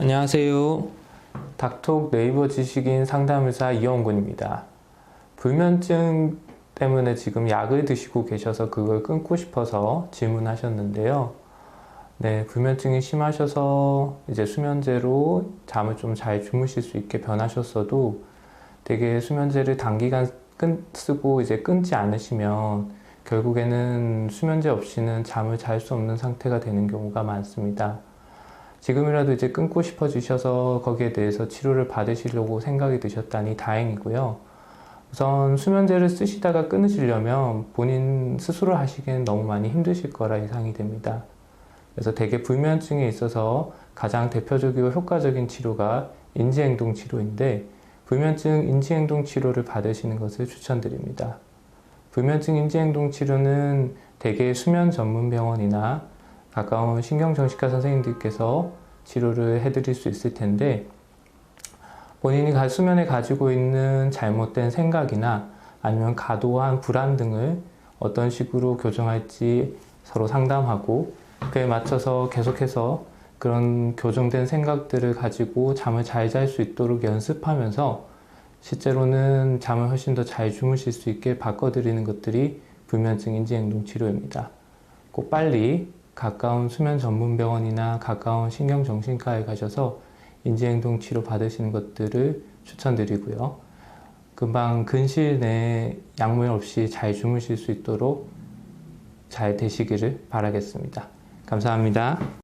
안녕하세요. 닥톡 네이버 지식인 상담의사 이영군입니다. 불면증 때문에 지금 약을 드시고 계셔서 그걸 끊고 싶어서 질문하셨는데요. 네, 불면증이 심하셔서 이제 수면제로 잠을 좀 잘 주무실 수 있게 변하셨어도 되게 수면제를 단기간 끊, 쓰고 이제 끊지 않으시면 결국에는 수면제 없이는 잠을 잘 수 없는 상태가 되는 경우가 많습니다. 지금이라도 이제 끊고 싶어지셔서 거기에 대해서 치료를 받으시려고 생각이 드셨다니 다행이고요. 우선 수면제를 쓰시다가 끊으시려면 본인 스스로 하시기엔 너무 많이 힘드실 거라 예상이 됩니다. 그래서 대개 불면증에 있어서 가장 대표적이고 효과적인 치료가 인지행동 치료인데 불면증 인지행동 치료를 받으시는 것을 추천드립니다. 불면증 인지행동 치료는 대개 수면 전문 병원이나 가까운 신경정신과 선생님들께서 치료를 해드릴 수 있을 텐데 본인이 가- 수면에 가지고 있는 잘못된 생각이나 아니면 과도한 불안 등을 어떤 식으로 교정할지 서로 상담하고 그에 맞춰서 계속해서 그런 교정된 생각들을 가지고 잠을 잘 잘 수 있도록 연습하면서 실제로는 잠을 훨씬 더 잘 주무실 수 있게 바꿔드리는 것들이 불면증 인지 행동 치료입니다. 꼭 빨리 가까운 수면 전문 병원이나 가까운 신경정신과에 가셔서 인지행동 치료 받으시는 것들을 추천드리고요. 금방 근시일 내에 약물 없이 잘 주무실 수 있도록 잘 되시기를 바라겠습니다. 감사합니다.